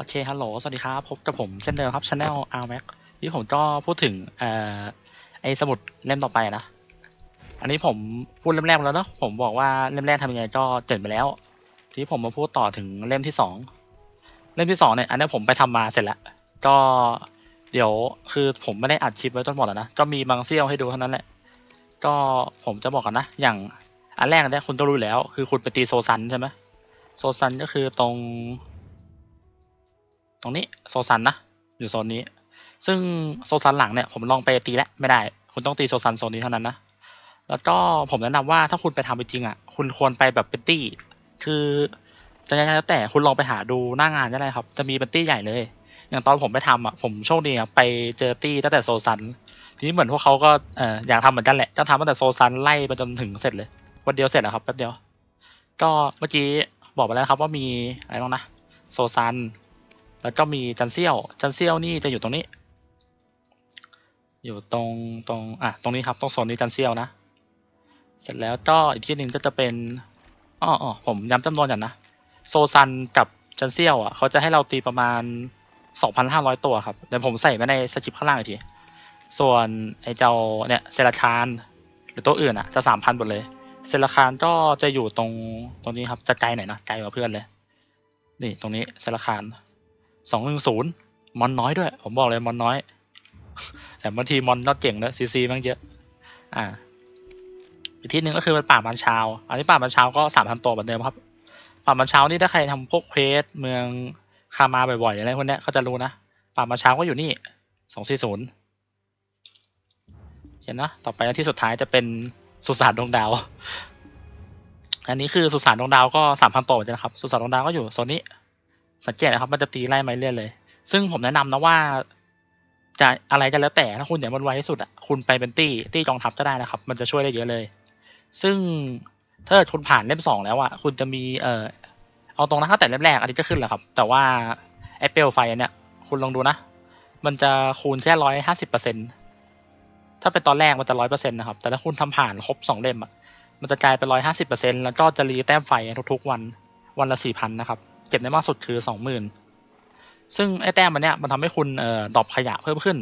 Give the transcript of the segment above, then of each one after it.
โอเค ฮัลโหล สวัสดีครับ พบกับผมเช่นเดิมครับ Channel r m a c ที่ผมก็พูดถึงเอ่อไอสมุดเล่มต่อไปนะ อันนี้ผมพูดเล่มแรกไปแล้วเนอะผมบอกว่าเล่มแรกทำยังไงก็เจ็ดไปแล้ว ทีนี้ผมมาพูดต่อถึงเล่มที่สอง เล่มที่สองเนี่ย อันนี้ผมไปทำมาเสร็จแล้ว ก็เดี๋ยวคือผมไม่ได้อัดคลิปไว้จนหมดแล้วนะ ก็มีบางเสี้ยวให้ดูเท่านั้นแหละ ก็ผมจะบอกกันนะ อย่างอันแรกเนี่ยคุณก็รู้อยู่แล้ว คือคุณไปตีโซซันใช่ไหมโซซันก็คือตรง ตรงนี้โซซันนะ อยู่โซนนี้ ซึ่งโซซันหลังเนี่ยผมลองไปตีแล้วไม่ได้ คุณต้องตีโซซันโซนนี้เท่านั้นนะ แล้วก็ผมแนะนำว่าถ้าคุณไปทำจริงอะ คุณควรไปแบบเป็นตี้ คือจะยังไงแล้วแต่คุณลองไปหาดูหน้างานก็ได้ครับ จะมีเป็นตี้ใหญ่เลย อย่างตอนผมไปทำอะ ผมโชคดีอะไปเจอตี้ตั้งแต่โซซัน ทีนี้เหมือนพวกเขาก็เอออยากทำเหมือนกันแหละก็ทำตั้งแต่โซซันไล่ไปจนถึงเสร็จเลย วันเดียวเสร็จแล้วครับแป๊บเดียว ก็เมื่อกี้บอกไปแล้วครับว่ามีอะไรบ้างนะ โซซัน แล้วก็มีจันเซียว จันเซียวนี่จะอยู่ตรงนี้ อยู่ตรงตรงอะตรงนี้ครับตรงโซนนี้จันเซียวนะ เสร็จแล้วก็อีกที่หนึ่งก็จะเป็นอ๋ออ๋อผมย้ำจำนวนก่อนนะ โซซันกับจันเซียวอะเขาจะให้เราตีประมาณสองพันห้าร้อยตัวครับ เดี๋ยวผมใส่ไว้ในสคริปข้างล่างอีกที ส่วนไอ้เจ้าเนี่ยเซราคารหรือตัวอื่นอะจะสามพันหมดเลย เซราคารก็จะอยู่ตรงตรงนี้ครับจะไกลหน่อยนะไกลกว่าเพื่อนเลย นี่ตรงนี้เซราคาร สองหนึ่งศูนย์มอนน้อยด้วย ผมบอกเลยมอนน้อย แต่บางทีมอนก็เก่งด้วยซีซีมันเยอะ อ่า อีกที่หนึ่งก็คือเป็นป่ามันชาว อันนี้ป่ามันชาวก็สามพันตัวเหมือนเดิมครับ ป่ามันชาวนี่ถ้าใครทำพวกเควสเมืองคามาบ่อยๆอะไรพวกเนี้ยเขาจะรู้นะ ป่ามันชาวก็อยู่นี่สองสี่ศูนย์เห็นนะ ต่อไปอันที่สุดท้ายจะเป็นสุสานดวงดาว อันนี้คือสุสานดวงดาวก็สามพันตัวเหมือนกันครับ สุสานดวงดาวก็อยู่โซนนี้ สังเกตนะครับ มันจะตีไล่ไม้เรื่อยเลย ซึ่งผมแนะนำนะว่า จะอะไรกันแล้วแต่ถ้าคุณอยากมันไวที่สุดอะคุณไปเป็นตี้ตี้กองทัพก็ได้นะครับ มันจะช่วยได้เยอะเลย ซึ่งถ้าคุณผ่านเล่มสองแล้วอะคุณจะมีเอ่อเอาตรงนะตั้งแต่เล่มแรกอันนี้ก็ขึ้นแหละครับ แต่ว่าแอปเปิลไฟเนี้ยคุณลองดูนะ มันจะคูณแค่ร้อยห้าสิบเปอร์เซ็นถ้าเป็นตอนแรกมันจะร้อยเปอร์เซ็นต์นะครับ แต่ถ้าคุณทำผ่านครบสองเล่มอะมันจะกลายเป็นร้อยห้าสิบเปอร์เซ็นแล้วก็จะรีแต้มไฟทุกๆวันวันละสี่พันนะครับ เก็บได้มากสุดคือสองหมื่นซึ่งไอ้แต้มมันเนี้ยมันทำให้คุณเอ่อดรอปขยะเพิ่มขึ้น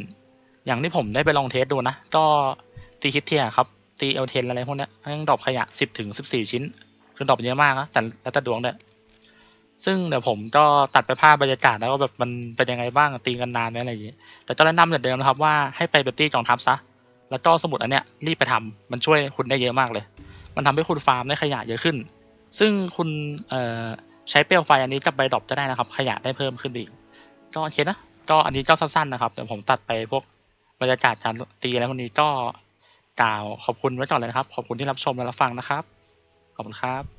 อย่างที่ผมได้ไปลองเทสดูนะ ก็ตีคิดเทียครับตีเอลเทนอะไรพวกเนี้ยให้ดรอปขยะสิบถึงสิบสี่ชิ้น คือดรอปเยอะมากนะแต่แล้วแต่ดวงด้ยซึ่งเดี๋ยวผมก็ตัดไปภาพบรรยากาศแล้วว่าแบบมันเป็นยังไงบ้างตีกันนานไหมอะไรอย่างงี้ แต่ก็แนะนำเหมือนเดิมนะครับว่าให้ไปเป็นตี้กองทัพซะแล้วก็สมุดอันเนี้ยรีบไปทำมันช่วยคุณได้เยอะมากเลย มันทำให้คุณฟาร์มได้ขยะเยอะขึ้น ซึ่งคุณเอ่อ ใช้เปลวไฟอันนี้กับใบดอปจะได้นะครับ ขยะได้เพิ่มขึ้นอีกก็โอเคนะก็อันนี้ก็สั้นๆนะครับเดี๋ยวผมตัดไปพวกบรรยากาศการตีแล้ววันนี้ก็กล่าวขอบคุณไว้ก่อนเลยนะครับ ขอบคุณที่รับชมและรับฟังนะครับ ขอบคุณครับ